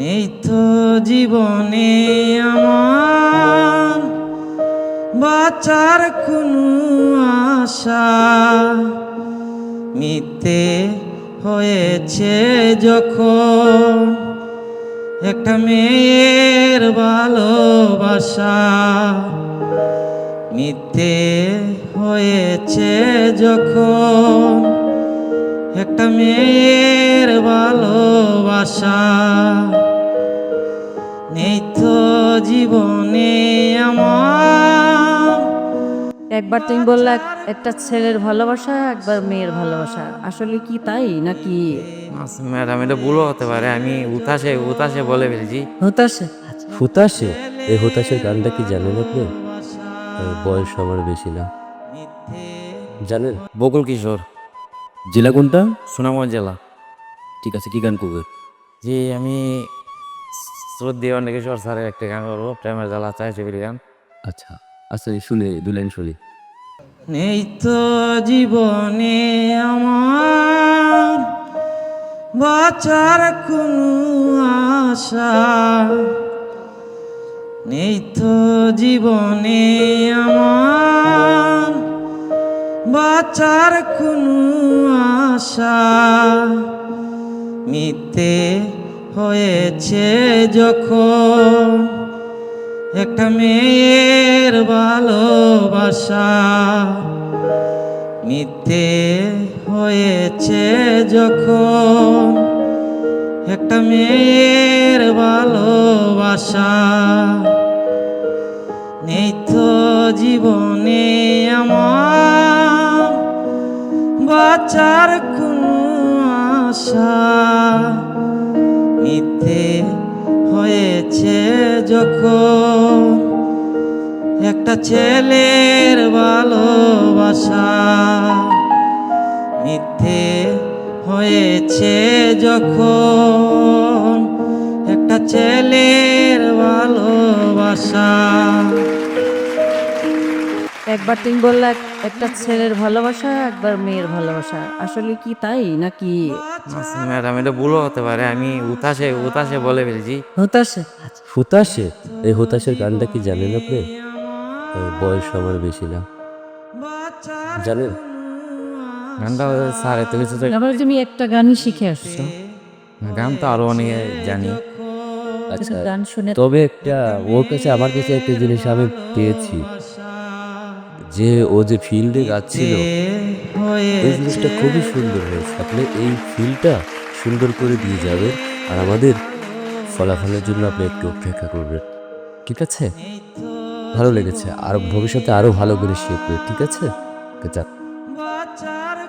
তো জীবনে আমার বাঁচার কোনো আশা মিথ্যে হয়েছে যখন একটা মেয়ের ভালোবাসা মিথ্যে হয়েছে যখন একটা মেয়ের ভালোবাসা নেই তো জীবনে আমার। একবার তুমি বললে একটা ছেলের ভালোবাসা একবার মেয়ের ভালোবাসা। আসলে কি তাই নাকি? আচ্ছা, ম্যাডাম এটা ভুলও হতে পারে। আমি উতাসে উতাসে বলে ফেলেছি। হতাশে? হুতাশে? এই হুতাশের গানটা কি জানেন আপনি? বয়স আমার বেশি না। জানেন? বকুল কিশোর। জেলা কোনটা? সুনামগঞ্জ জেলা। ঠিক আছে কি গান করবে? জি আমি শ্রদ্ধে অনেকেশ্বর স্যারের একটা গান করব প্রেমের জ্বালা চাইছে বলে গান আচ্ছা আচ্ছা শুনে দু লাইন শুনি। নেই তো জীবনে আমার বাঁচার কোনো আশা। নেই তো জীবনে আমার বাঁচার কোনো আশা। মিথ্যে হয়েছে যখন একটা মেয়ের ভালোবাসা মিথ্যে হয়েছে যখন একটা মেয়ের ভালোবাসা নেই তো জীবনে আমার বাঁচার কোনো আশা। যখন একটা ছেলের ভালোবাসা মিথ্যে হয়েছে যখন একটা ছেলের একবার তুমি বললে একটা ছেলের ভালোবাসা একবার মেয়ের ভালোবাসা। আসলে কি তাই নাকি? আচ্ছা, ম্যাডাম এটা ভুলও হতে পারে। আমি উতাসে উতাসে বলে ফেলেছি। হতাশে? হুতাশে? এই হুতাশের গানটা কি জানেন আপনি? বয়স আমার বেশি না। জানেন? গানটা স্যার এত কিছু তো আবার তুমি একটা গানই শিখে আসছো। গান তো আরও অনেকে জানি। আচ্ছা গান শুনে তবে একটা ওর কাছে আমার কাছে একটা জিনিস আমি পেয়েছি। যে ও যে ফিল্ডে গাচ্ছিল এই জিনিসটা খুবই সুন্দর হয়েছে। আপনি এই ফিল্ডটা সুন্দর করে দিয়ে যাবেন আর আমাদের ফলাফলের জন্য আপনি একটু অপেক্ষা করবেন ঠিক আছে? ভালো লেগেছে। আর ভবিষ্যতে আরও ভালো করে শিখবে ঠিক আছে? যাক।